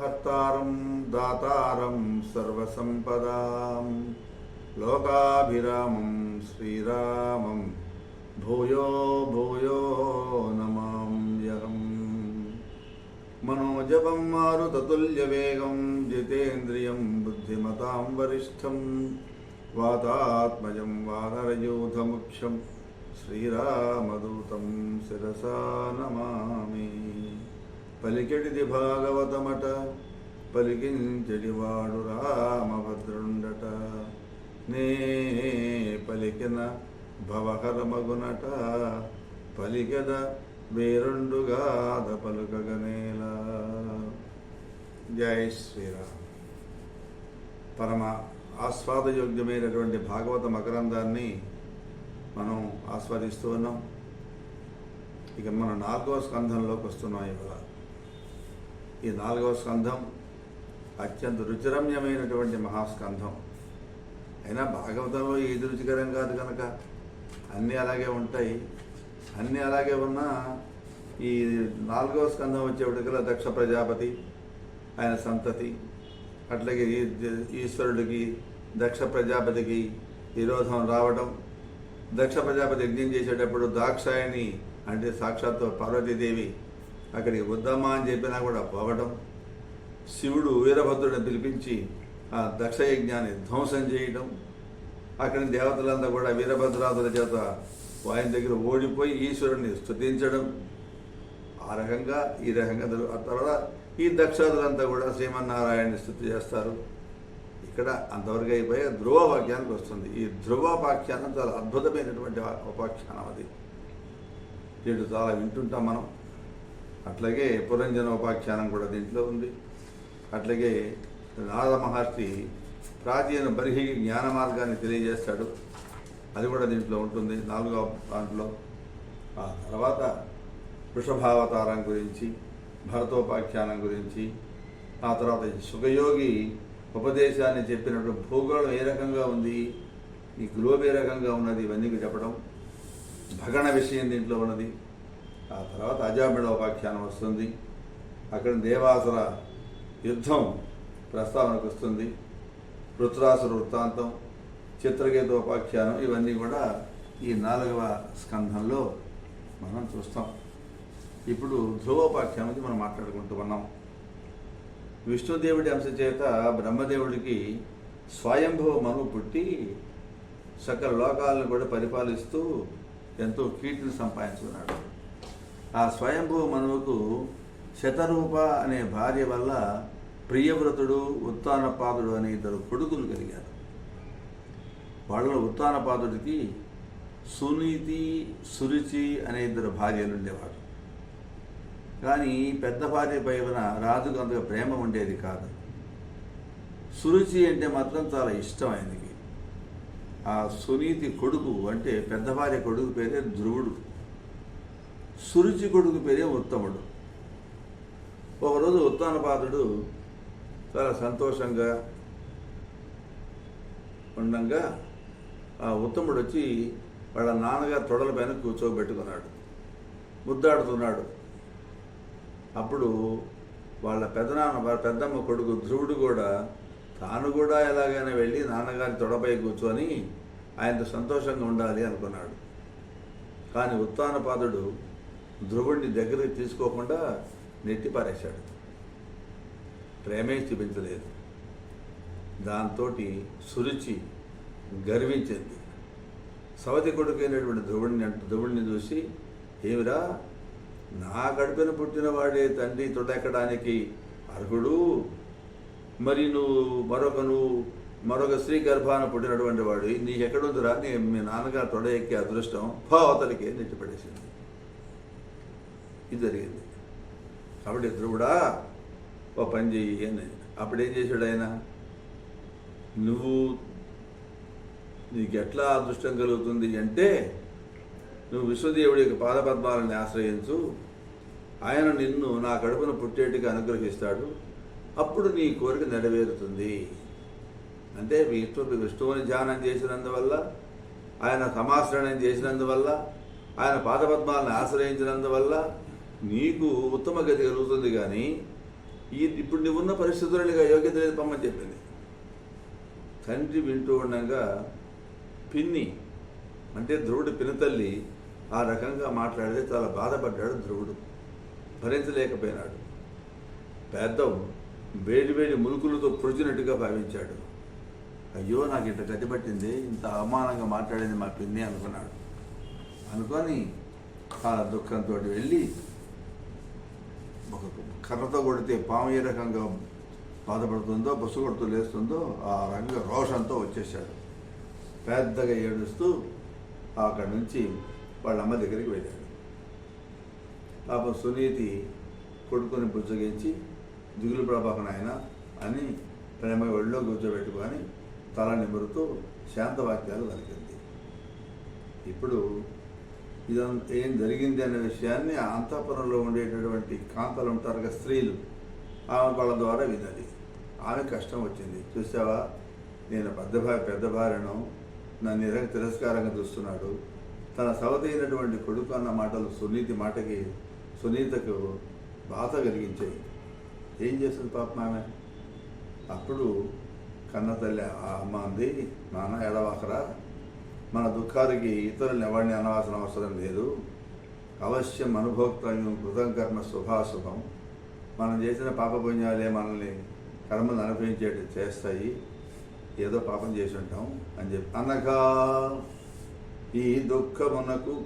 హర్తారం దాతారం సర్వసంపదాం. లోకాభిరామం శ్రీరామం భూయో భూయో నమామ్యహం మనోజపం మారుతతుల్యవేగం జితేంద్రియం బుద్ధిమతాం వరిష్టం వాతాత్మజం వానరయూథముఖ్యం శ్రీరామదూతం శిరసా నమామి. పలికెడిది భాగవతమట పలికించడి వాడు రామభద్రుండట. నే పలికిన భవహరమగునట పలికెద వేరుండుగాద పలుకగనేలా జై శ్రీరామ్. పరమ ఆస్వాదయోగ్యమైనటువంటి భాగవత మకరందాన్ని మనం ఆస్వాదిస్తూ ఉన్నాం. ఇక మన నాలుగవ స్కంధంలోకి వస్తున్నాం ఇవాళ. ఈ నాలుగవ స్కంధం అత్యంత రుచిరమ్యమైనటువంటి మహాస్కంధం. అయినా భాగవతంలో ఏది రుచికరం కాదు కనుక అన్నీ అలాగే ఉంటాయి. అన్నీ అలాగే ఉన్నా ఈ నాలుగవ స్కంధం వచ్చేప్పటికల్లా దక్ష ప్రజాపతి ఆయన సంతతి అట్లాగే ఈ- ఈశ్వరుడికి దక్ష ప్రజాపతికి విరోధం రావడం దక్ష ప్రజాపతి యజ్ఞం చేసేటప్పుడు దాక్షాయని అంటే సాక్షాత్తు పార్వతీదేవి అక్కడికి వద్దామా అని చెప్పినా కూడా పోవటం. శివుడు వీరభద్రుడిని పిలిపించి ఆ దక్ష యజ్ఞాన్ని ధ్వంసం చేయడం అక్కడి దేవతలంతా కూడా వీరభద్రాదుల చేత ఆయన దగ్గర ఓడిపోయి ఈశ్వరుని స్థుతించడం ఆ రకంగా ఈ రకంగా ఆ తర్వాత ఈ దక్షాదులంతా కూడా శ్రీమన్నారాయణని స్థుతి చేస్తారు. ఇక్కడ అంతవరకు అయిపోయి ధ్రువ వాక్యానికి వస్తుంది. ఈ ధ్రువ వాఖ్యానం చాలా అద్భుతమైనటువంటి ఉపాఖ్యానం అది. దీంట్లో చాలా వింటుంటాం మనం. అట్లాగే పురంజన ఉపాఖ్యానం కూడా దీంట్లో ఉంది. అట్లాగే నారద మహర్షి ప్రాచీన బరిహి జ్ఞాన మార్గాన్ని తెలియజేస్తాడు. అది కూడా దీంట్లో ఉంటుంది నాలుగవ దాంట్లో. ఆ తర్వాత వృషభావతారం గురించి భరతోపాఖ్యానం గురించి ఆ తర్వాత సుఖయోగి ఉపదేశాన్ని చెప్పినప్పుడు భూగోళం ఏ రకంగా ఉంది ఈ గ్లోబ్ ఏ రకంగా ఉన్నది ఇవన్నీ చెప్పడం భగణ విషయం దీంట్లో ఉన్నది. ఆ తర్వాత అజామిడ ఉపాఖ్యానం వస్తుంది. అక్కడ దేవాసుర యుద్ధం ప్రస్తావనకు వస్తుంది. రుత్రాసుర వృత్తాంతం చిత్రకేతు ఉపాఖ్యానం ఇవన్నీ కూడా ఈ నాలుగవ స్కంధంలో మనం చూస్తాం. ఇప్పుడు ధ్రువోపాఖ్యానం మనం మాట్లాడుకుంటూ ఉన్నాం. విష్ణుదేవుడి అంశ చేత బ్రహ్మదేవుడికి స్వయంభవ మనువు పుట్టి సకల లోకాలను కూడా పరిపాలిస్తూ ఎంతో కీర్తిని సంపాదించుకున్నాడు. ఆ స్వయంభవ మనువుకు శతరూప అనే భార్య వల్ల ప్రియవ్రతుడు ఉత్తానపాదుడు అనే ఇద్దరు కొడుకులు కలిగారు. వాళ్ళలో ఉత్తానపాదుడికి సునీతి సురుచి అనే ఇద్దరు భార్యలు ఉండేవాడు కానీ పెద్ద భార్య పైన రాజుకు అంతగా ప్రేమ ఉండేది కాదు. సురుచి అంటే మాత్రం చాలా ఇష్టం ఆయనకి. ఆ సునీతి కొడుకు అంటే పెద్ద భార్య కొడుకు పేరే ధ్రువుడు. సురుచి కొడుకు పేరే ఉత్తముడు. ఒకరోజు ఉత్తానపాదుడు చాలా సంతోషంగా ఉండగా ఆ ఉత్తముడు వచ్చి వాళ్ళ నాన్నగారు తొడల పైన కూర్చోబెట్టుకున్నాడు. ముద్దాడుతున్నాడు. అప్పుడు వాళ్ళ పెదనాన్న వాళ్ళ పెద్దమ్మ కొడుకు ధ్రువుడు కూడా తాను కూడా ఎలాగైనా వెళ్ళి నాన్నగారి తొడపై కూర్చొని ఆయనతో సంతోషంగా ఉండాలి అనుకున్నాడు. కానీ ఉత్తానపాదుడు ధ్రువుడిని దగ్గరికి తీసుకోకుండా నెట్టి పారేశాడు. ప్రేమే చూపించలేదు. దాంతో సురుచి గర్వించింది. సవతి కొడుకైనటువంటి ధ్రువుడిని అంట ధ్రువుడిని చూసి ఏమిరా? నా కడుపున పుట్టినవాడే తండ్రి తొడెక్కడానికి అర్హుడు? మరి నువ్వు మరొక నువ్వు మరొక స్త్రీ గర్భాన పుట్టినటువంటి వాడు నీకెక్కడుందిరా? నీ మీ నాన్నగారు తొడ ఎక్కే అదృష్టం భావతలకే నెట్టిపడేసింది ఇది జరిగింది. కాబట్టి ధ్రువుడా ఓ పని చెయ్యి అని. అప్పుడేం చేశాడు ఆయన? నువ్వు నీకు ఎట్లా అదృష్టం కలుగుతుంది అంటే నువ్వు విశ్వదేవుడి యొక్క పాదపద్మాలని ఆశ్రయించు. ఆయన నిన్ను నా కడుపును పుట్టేటికి అనుగ్రహిస్తాడు. అప్పుడు నీ కోరిక నెరవేరుతుంది. అంటే విష్ణు విష్ణువుని ధ్యానం చేసినందువల్ల ఆయన సమాశ్రయణం చేసినందువల్ల ఆయన పాదపద్మాలను ఆశ్రయించినందువల్ల నీకు ఉత్తమ గతి కలుగుతుంది కానీ ఈ ఇప్పుడు నువ్వున్న పరిస్థితుల్లో యోగ్యత లేదు పమ్మని చెప్పింది. తండ్రి వింటూ ఉండగా పిన్ని అంటే ధ్రువుడు పినతల్లి ఆ రకంగా మాట్లాడితే చాలా బాధపడ్డాడు ధ్రువుడు. భరించలేకపోయినాడు. పెద్ద వేడివేడి ములుకులతో పొడిచినట్టుగా భావించాడు. అయ్యో నాకు ఇంత గతిపట్టింది ఇంత అవమానంగా మాట్లాడింది మా పిన్ని అనుకున్నాడు. అనుకొని ఆ దుఃఖంతో వెళ్ళి ఒక కర్రతో కొడితే పాము ఏ రకంగా బాధపడుతుందో బస్సు కొడుతూ లేస్తుందో ఆ రంగ రోషంతో వచ్చేసాడు పెద్దగా ఏడుస్తూ అక్కడి నుంచి వాళ్ళ అమ్మ దగ్గరికి వెళ్ళాడు. పాపం సునీతి కొడుకుని బుజ్జగించి దిగులు ప్రభాకం ఆయన అని ప్రేమ ఒళ్ళో కూర్చోబెట్టుకొని తల నిమురుతూ శాంతవాక్యాలు పలికింది. ఇప్పుడు ఇదంతా ఏం జరిగింది అనే విషయాన్ని అంతఃపురంలో ఉండేటటువంటి కాంతలు ఉంటారు కదా స్త్రీలు ఆమె వాళ్ళ ద్వారా విన్నది. ఆమె కష్టం వచ్చింది. చూసావా? నేను పెద్ద భార్య పెద్ద భార్యను నన్ను నిర తిరస్కారంగా చూస్తున్నాడు. తన సవతైనటువంటి కొడుకు అన్న మాటలు సునీతి మాటకి సునీతకు బాధ కలిగించాయి. ఏం చేస్తుంది పాపం ఆమె? అప్పుడు కన్న తల్లి ఆ అమ్మ అంది నాన్న ఎడవాకరా మన దుఃఖాలకి ఇతరులను ఎవరిని అనవసరం అవసరం లేదు. అవశ్యం అనుభోక్తవ్యం కృతకర్మ శుభాశుభం. మనం చేసిన పాపపుణ్యాలే మనల్ని కర్మలు అనుభవించేట్టు చేస్తాయి. ఏదో పాపం చేసి ఉంటాం అని చెప్పి అనగా ఈ దుఃఖమునకు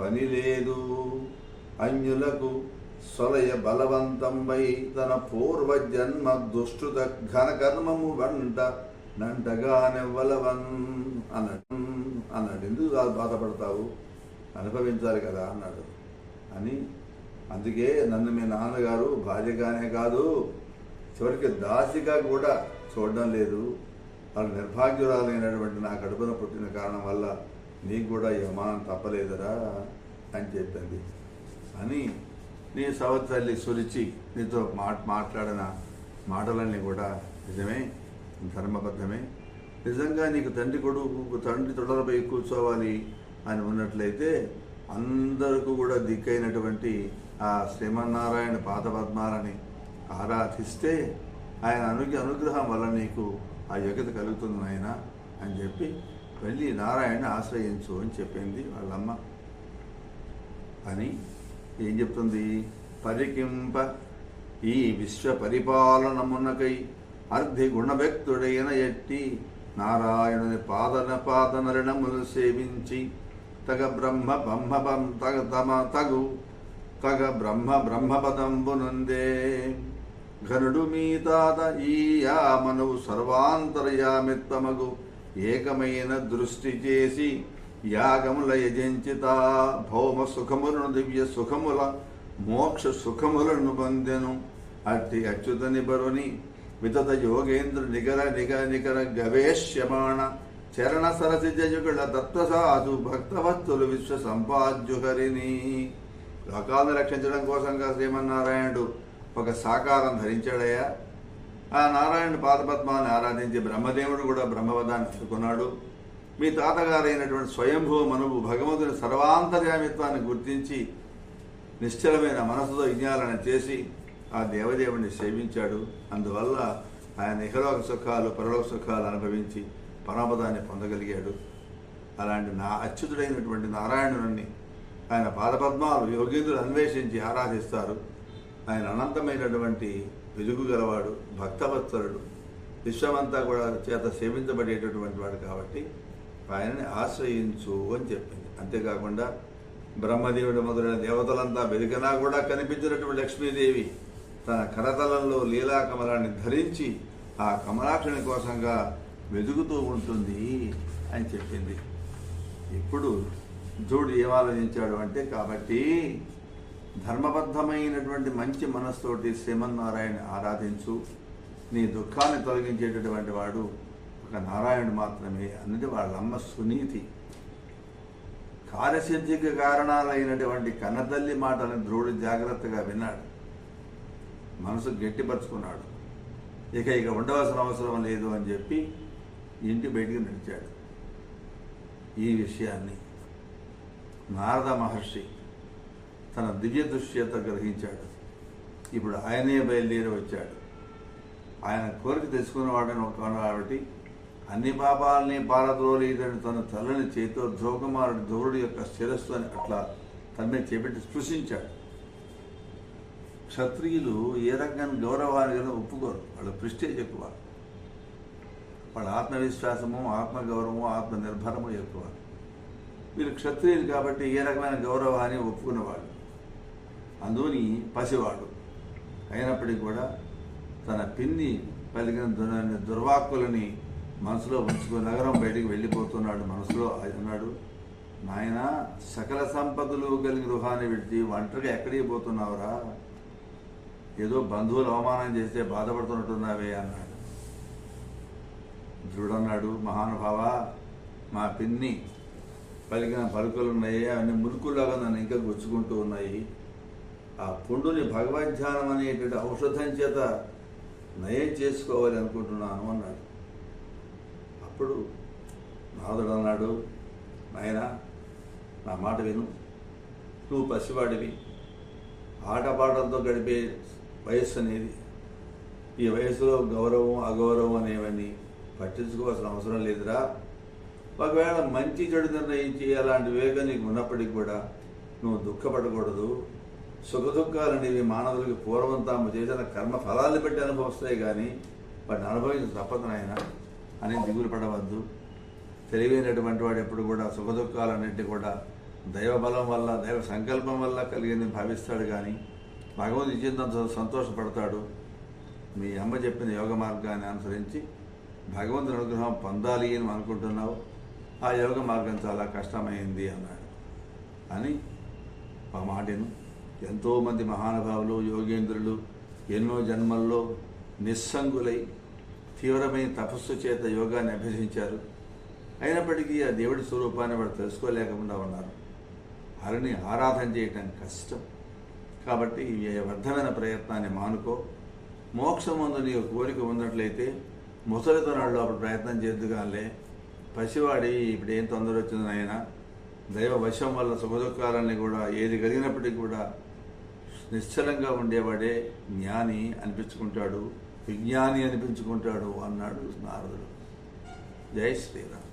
పని లేదు. అన్యులకు సొలయ బలవంతంపై తన పూర్వజన్మ దుష్టుత ఘన కర్మము వంట నంటగానెవ్వలవన్ అన్నట్టు అన్నాడు. ఎందుకు బాధపడతావు? అనుభవించాలి కదా అన్నాడు. అని అందుకే నన్ను మీ నాన్నగారు భార్యగానే కాదు చివరికి దాసిగా కూడా చూడడం లేదు. వాళ్ళు నిర్భాగ్యురాలైనటువంటి నా కడుపున పుట్టిన కారణం వల్ల నీకు కూడా ఈ అవమానం తప్పలేదురా అని చెప్పింది. అని నీ సవతల్లి సురిచి నీతో మాట్లాడిన మాటలన్నీ కూడా నిజమే ధర్మబద్ధమే నిజంగా నీకు తండ్రి కొడుకు తండ్రి తొడలపై కూర్చోవాలి అని ఉన్నట్లయితే అందరికీ కూడా దిక్కైనటువంటి ఆ శ్రీమన్నారాయణ పాదపద్మాలని ఆరాధిస్తే ఆయన అనుగ్ర అనుగ్రహం వల్ల నీకు ఆ యోగ్యత కలుగుతుంది నాయన అని చెప్పి వెళ్ళి నారాయణ ఆశ్రయించు అని చెప్పింది వాళ్ళమ్మ. అని ఏం చెప్తుంది? పరికింప ఈ విశ్వ పరిపాలనమునకై అర్ధి గుణభక్తుడైన ఎట్టి నారాయణుని పాదన పాదనరణములు సేవించి తగ బ్రహ్మ బ్రహ్మపం తగ తమ తగు తగ బ్రహ్మ బ్రహ్మపదంబునుందే. ఘనుడు మీ తాత ఈ మనవు సర్వాంతర్యామిత్వమగు ఏకమైన దృష్టి చేసి యాగముల యజించిత భౌమ సుఖములను దివ్య సుఖముల మోక్ష సుఖములను పొందెను. అట్టి అచ్యుతని బరుని వితత యోగేంద్ర నిగర నిగర నికర గవేష్యమాణ చరణ సరసిజయుగుల తత్వసాధు భక్తవత్తులు విశ్వ సంపాద్యుహరిని లోకాలను రక్షించడం కోసంగా శ్రీమన్నారాయణుడు ఒక సాకారం ధరించాడయ్యా ఆ నారాయణ పాదపద్మాన్ని ఆరాధించి బ్రహ్మదేవుడు కూడా బ్రహ్మపదాన్ని అందుకున్నాడు మీ తాతగారైనటువంటి స్వయంభూ మనువు భగవంతుని సర్వాంతర్యామిత్వాన్ని గుర్తించి నిశ్చలమైన మనసుతో యజ్ఞాలను చేసి ఆ దేవదేవుని సేవించాడు. అందువల్ల ఆయన ఇహలోక సుఖాలు పరలోక సుఖాలు అనుభవించి పరమపదాన్ని పొందగలిగాడు. అలాంటి నా అచ్యుతుడైనటువంటి నారాయణుని ఆయన పాదపద్మాలు యోగేంద్రులు అన్వేషించి ఆరాధిస్తారు. ఆయన అనంతమైనటువంటి వెలుగు గలవాడు భక్తవత్సరుడు విశ్వమంతా కూడా చేత సేవించబడేటటువంటి వాడు కాబట్టి ఆయనని ఆశ్రయించు అని చెప్పింది. అంతేకాకుండా బ్రహ్మదేవుడు మొదలైన దేవతలంతా వెలిగినా కూడా కనిపించినటువంటి లక్ష్మీదేవి తన కరతలంలో లీలా కమలాన్ని ధరించి ఆ కమలాక్షుని కోసంగా వెతుకుతూ ఉంటుంది అని చెప్పింది. ఇప్పుడు ధ్రువుడు ఏమాలోచించాడు అంటే కాబట్టి ధర్మబద్ధమైనటువంటి మంచి మనస్సుతోటి శ్రీమన్నారాయణ ఆరాధించు. నీ దుఃఖాన్ని తొలగించేటటువంటి వాడు ఒక నారాయణుడు మాత్రమే అన్నది వాళ్ళమ్మ సునీతి. కార్యసిద్ధికి కారణాలైనటువంటి కన్నతల్లి మాటలను ధ్రువుడు జాగ్రత్తగా విన్నాడు. మనసు గట్టిపరుచుకున్నాడు. ఇక ఇక ఉండవలసిన అవసరం లేదు అని చెప్పి ఇంటి బయటికి నడిచాడు. ఈ విషయాన్ని నారద మహర్షి తన దివ్య దృశ్యత గ్రహించాడు. ఇప్పుడు ఆయనే బయలుదేరి వచ్చాడు. ఆయన కోరిక తెచ్చుకున్నవాడని ఒక కాబట్టి అన్ని పాపాలని పారద్రోలేదని తన తల్లని చేతితో ధ్రువకుమారుడు ధ్రువుడి యొక్క శిరస్సు అని అట్లా తన మీద చేపెట్టి స్పృశించాడు. క్షత్రియులు ఏ రకమైన గౌరవాన్ని కదా ఒప్పుకోరు. వాళ్ళ ప్రిస్టేజ్ ఎక్కువ. వాళ్ళ ఆత్మవిశ్వాసము ఆత్మగౌరవము ఆత్మనిర్భరము ఎక్కువ. వీళ్ళు క్షత్రియులు కాబట్టి ఏ రకమైన గౌరవాన్ని ఒప్పుకునేవాళ్ళు. అందుని పసివాడు అయినప్పటికీ కూడా తన పిన్ని పలికిన దుర్- దుర్వాక్కులని మనసులో ఉంచుకుని నగరం బయటికి వెళ్ళిపోతున్నాడు మనసులో. అన్నాడు నాయన సకల సంపదలు కలిగి గృహాన్ని విడిచి ఒంటరిగా ఎక్కడికి పోతున్నావురా? ఏదో బంధువులు అవమానం చేస్తే బాధపడుతున్నట్టున్నావే అన్నాడు. ధ్రుడన్నాడు మహానుభావ మా పిన్ని పలికిన పలుకులు ఉన్నాయి అవన్నీ మురుకులాగా నన్ను ఇంకా గుచ్చుకుంటూ ఉన్నాయి. ఆ పుండుని భగవద్ధ్యానం అనేటువంటి ఔషధం చేత నయం చేసుకోవాలి అనుకుంటున్నాను అన్నాడు. అప్పుడు నాదుడు అన్నాడు నాయన నా మాట విను. నువ్వు పసివాడివి. ఆటపాటలతో గడిపే వయస్సు అనేది ఈ వయసులో గౌరవం అగౌరవం అనేవన్నీ పట్టించుకోవాల్సిన అవసరం లేదురా. ఒకవేళ మంచి చెడు నిర్ణయించి అలాంటి వివేకం నీకు ఉన్నప్పటికీ కూడా నువ్వు దుఃఖపడకూడదు. సుఖదుఖాలు అనేవి మానవులకి పూర్వం తాము చేసిన కర్మ ఫలాలు పెట్టి అనుభవిస్తాయి కానీ వాటిని అనుభవించిన తప్పదు నాయన. అని దిగులు పడవద్దు. తెలివైనటువంటి వాడు ఎప్పుడు కూడా సుఖదుఖాలన్నింటి కూడా దైవ బలం వల్ల దైవ సంకల్పం వల్ల కలిగింది భావిస్తాడు కానీ భగవంతు ఇచ్చిందంత సంతోషపడతాడు. మీ అమ్మ చెప్పిన యోగ మార్గాన్ని అనుసరించి భగవంతుని అనుగ్రహం పొందాలి అని అనుకుంటున్నావు. ఆ యోగ మార్గం చాలా కష్టమైంది అన్నాడు. అని ఆ మాటను ఎంతోమంది మహానుభావులు యోగేంద్రులు ఎన్నో జన్మల్లో నిస్సంగులై తీవ్రమైన తపస్సు చేత యోగాన్ని అభ్యసించారు. అయినప్పటికీ ఆ దేవుడి స్వరూపాన్ని వాడు తెలుసుకోలేకుండా ఉన్నారు. హరిని ఆరాధన చేయటం కష్టం. కాబట్టి ఈ వ్యర్థమైన ప్రయత్నాన్ని మానుకో. మోక్షమందు నీకు కోరిక ఉన్నట్లయితే ముసలితనాల్లో అప్పుడు ప్రయత్నం చేద్దుగానే పసివాడి ఇప్పుడు ఏం తొందర వచ్చింది ఆయన దైవ వశం వల్ల సుఖదుఖాలన్నీ కూడా ఏది కలిగినప్పటికీ కూడా నిశ్చలంగా ఉండేవాడే జ్ఞాని అనిపించుకుంటాడు విజ్ఞాని అనిపించుకుంటాడు అన్నాడు నారదుడు. జై శ్రీరామ్.